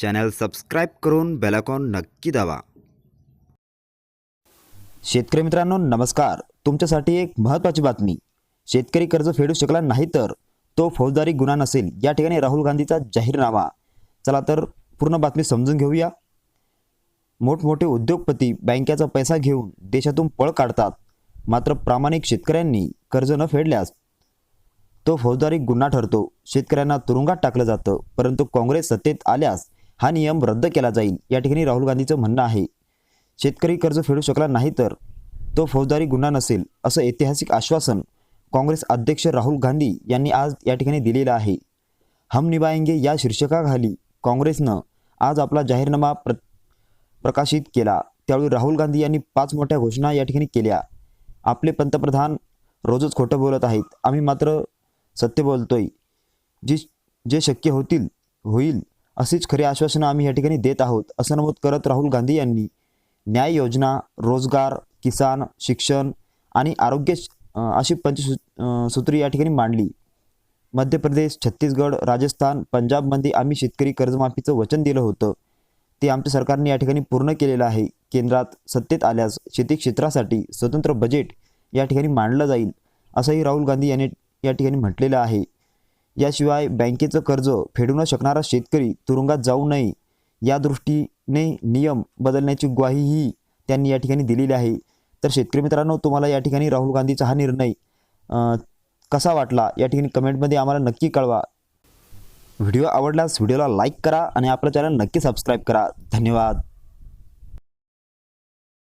Channel subscribe करून बेलाकॉन नक्की दाबा. शेतकरी मित्रांनो नमस्कार. तुमच्यासाठी एक महत्त्वाची बातमी. शेतकरी कर्ज फेडू शकला नाही तर तो फौजदारी गुन्हा नसेल. या ठिकाणी राहुल गांधीचा जाहीरनामा. चला तर पूर्ण बातमी समजून घेऊया. मोठमोठे उद्योगपती बँकेचा पैसा घेऊन देशातून पळ काढतात. मात्र प्रामाणिक शेतकऱ्यांनी कर्ज न फेडल्यास तो फौजदारी गुन्हा ठरतो. शेतकऱ्यांना तुरुंगात टाकलं जातं. परंतु काँग्रेस सत्तेत आल्यास हा नियम रद्द केला जाईल. या ठिकाणी राहुल गांधीचं म्हणणं आहे शेतकरी कर्ज फेडू शकला नाही तर तो फौजदारी गुन्हा नसेल असं ऐतिहासिक आश्वासन काँग्रेस अध्यक्ष राहुल गांधी यांनी आज या ठिकाणी दिलेलं आहे. हम निभाएंगे या शीर्षकाखाली काँग्रेसनं आज आपला जाहीरनामा प्र प्रकाशित केला. त्यावेळी राहुल गांधी यांनी पाच मोठ्या घोषणा या ठिकाणी केल्या. आपले पंतप्रधान रोजच खोटं बोलत आहेत. आम्ही मात्र सत्य बोलतोय. जी जे शक्य होतील होईल. अशीच खरी आश्वासनं आम्ही या ठिकाणी देत आहोत. असं नमूद करत राहुल गांधी यांनी न्याय योजना रोजगार किसान शिक्षण आणि आरोग्य अशी पंचसू सूत्री या ठिकाणी मांडली. मध्य प्रदेश छत्तीसगड राजस्थान पंजाबमध्ये आम्ही शेतकरी कर्जमाफीचं वचन दिलं होतं. ते आमच्या सरकारने या ठिकाणी पूर्ण केलेलं आहे. केंद्रात सत्तेत आल्यास शेती क्षेत्रासाठी स्वतंत्र बजेट या ठिकाणी मांडलं जाईल असंही राहुल गांधी यांनी या ठिकाणी म्हटलेलं आहे. याशिवाय बँकेचं कर्ज फेडू न शकणारा शेतकरी तुरुंगात जाऊ नये. या दृष्टीने नियम बदलण्याची ग्वाहीही त्यांनी या ठिकाणी दिलेली आहे. तर शेतकरी मित्रांनो तुम्हाला या ठिकाणी राहुल गांधीचा हा निर्णय कसा वाटला या ठिकाणी कमेंटमध्ये आम्हाला नक्की कळवा. व्हिडिओ आवडल्यास व्हिडिओला लाईक करा आणि आपलं चॅनल नक्की सबस्क्राईब करा. धन्यवाद.